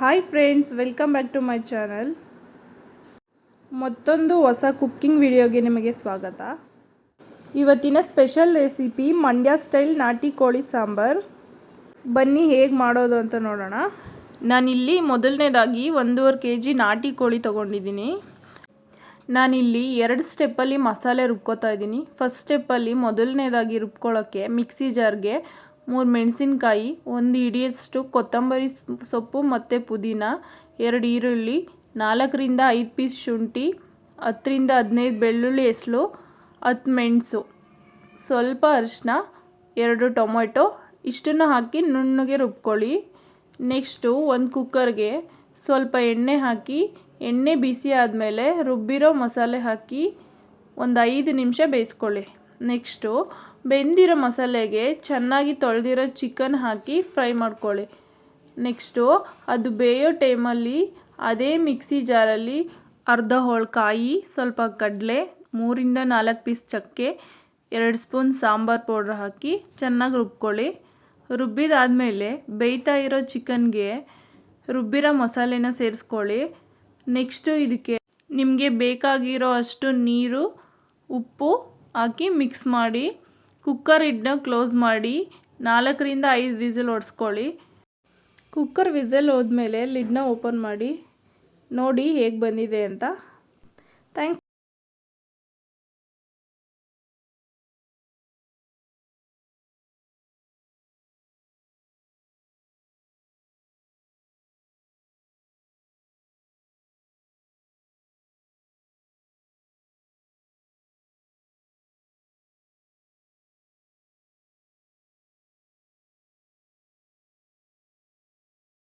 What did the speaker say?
Hi friends welcome back to my channel ಮತ್ತೊಂದು ಹೊಸ cooking ವಿಡಿಯೋಗೆ ನಿಮಗೆ ಸ್ವಾಗತ. ಇವತ್ತಿನ ಸ್ಪೆಷಲ್ ರೆಸಿಪಿ ಮಂಡ್ಯ ಸ್ಟೈಲ್ ನಾಟಿ ಕೋಳಿ ಸಾಂಬಾರ್. ಬನ್ನಿ ಹೇಗೆ ಮಾಡೋದು ಅಂತ ನೋಡೋಣ. ನಾನಿಲ್ಲಿ ಮೊದಲನೇದಾಗಿ ಒಂದೂವರೆ ಕೆ ಜಿ ನಾಟಿ ಕೋಳಿ ತೊಗೊಂಡಿದ್ದೀನಿ. ನಾನಿಲ್ಲಿ ಎರಡು ಸ್ಟೆಪ್ಪಲ್ಲಿ ಮಸಾಲೆ ರುಬ್ಕೋತಾ ಇದ್ದೀನಿ. ಫಸ್ಟ್ ಸ್ಟೆಪ್ಪಲ್ಲಿ ಮೊದಲನೇದಾಗಿ ರುಬ್ಕೊಳ್ಳೋಕ್ಕೆ ಮಿಕ್ಸಿ ಜಾರ್ಗೆ ಮೂರು ಮೆಣಸಿನಕಾಯಿ, ಒಂದು ಹಿಡಿಯಷ್ಟು ಕೊತ್ತಂಬರಿ ಸೊಪ್ಪು ಮತ್ತು ಪುದೀನ, ಎರಡು ಈರುಳ್ಳಿ, ನಾಲ್ಕರಿಂದ ಐದು ಪೀಸ್ ಶುಂಠಿ, ಹತ್ತರಿಂದ ಹದಿನೈದು ಬೆಳ್ಳುಳ್ಳಿ ಎಸಳು ಹತ್ತು ಮೆಣಸು. ಸ್ವಲ್ಪ ಅರಿಶಿನ ಎರಡು ಟೊಮೆಟೊ, ಇಷ್ಟನ್ನು ಹಾಕಿ ನುಣ್ಣಗೆ ರುಬ್ಕೊಳ್ಳಿ. ನೆಕ್ಸ್ಟು ಒಂದು ಕುಕ್ಕರ್ಗೆ ಸ್ವಲ್ಪ ಎಣ್ಣೆ ಹಾಕಿ, ಎಣ್ಣೆ ಬಿಸಿ ಆದಮೇಲೆ ರುಬ್ಬಿರೋ ಮಸಾಲೆ ಹಾಕಿ ಒಂದು ಐದು ನಿಮಿಷ ಬೇಯಿಸ್ಕೊಳ್ಳಿ. ನೆಕ್ಸ್ಟು ಬೆಂದಿರೋ ಮಸಾಲೆಗೆ ಚೆನ್ನಾಗಿ ತೊಳೆದಿರೋ ಚಿಕನ್ ಹಾಕಿ ಫ್ರೈ ಮಾಡ್ಕೊಳ್ಳಿ. ನೆಕ್ಸ್ಟು ಅದು ಬೇಯೋ ಟೈಮಲ್ಲಿ ಅದೇ ಮಿಕ್ಸಿ ಜಾರಲ್ಲಿ ಅರ್ಧ ಹೋಳು ಕಾಯಿ, ಸ್ವಲ್ಪ ಕಡಲೆ, ಮೂರಿಂದ ನಾಲ್ಕು ಪೀಸ್ ಚಕ್ಕೆ, ಎರಡು ಸ್ಪೂನ್ ಸಾಂಬಾರು ಪೌಡ್ರ್ ಹಾಕಿ ಚೆನ್ನಾಗಿ ರುಬ್ಕೊಳ್ಳಿ. ರುಬ್ಬಿದಾದಮೇಲೆ ಬೇಯ್ತಾ ಇರೋ ಚಿಕನ್ಗೆ ರುಬ್ಬಿರೋ ಮಸಾಲೆನ ಸೇರಿಸ್ಕೊಳ್ಳಿ. ನೆಕ್ಸ್ಟು ಇದಕ್ಕೆ ನಿಮಗೆ ಬೇಕಾಗಿರೋ ಅಷ್ಟು ನೀರು, ಉಪ್ಪು ಹಾಕಿ ಮಿಕ್ಸ್ ಮಾಡಿ ಕುಕ್ಕರ್ ಇಡ್ನ ಕ್ಲೋಸ್ ಮಾಡಿ, ನಾಲ್ಕರಿಂದ ಐದು ವಿಸಿಲ್ ಹೊಡ್ಸ್ಕೊಳ್ಳಿ ಕುಕ್ಕರ್ ವಿಸಲ್ ಹೋದ್ಮೇಲೆ ಲಿಡ್ನ ಓಪನ್ ಮಾಡಿ, ನೋಡಿ ಹೇಗೆ ಬಂದಿದೆ ಅಂತ. ಥ್ಯಾಂಕ್ಸ್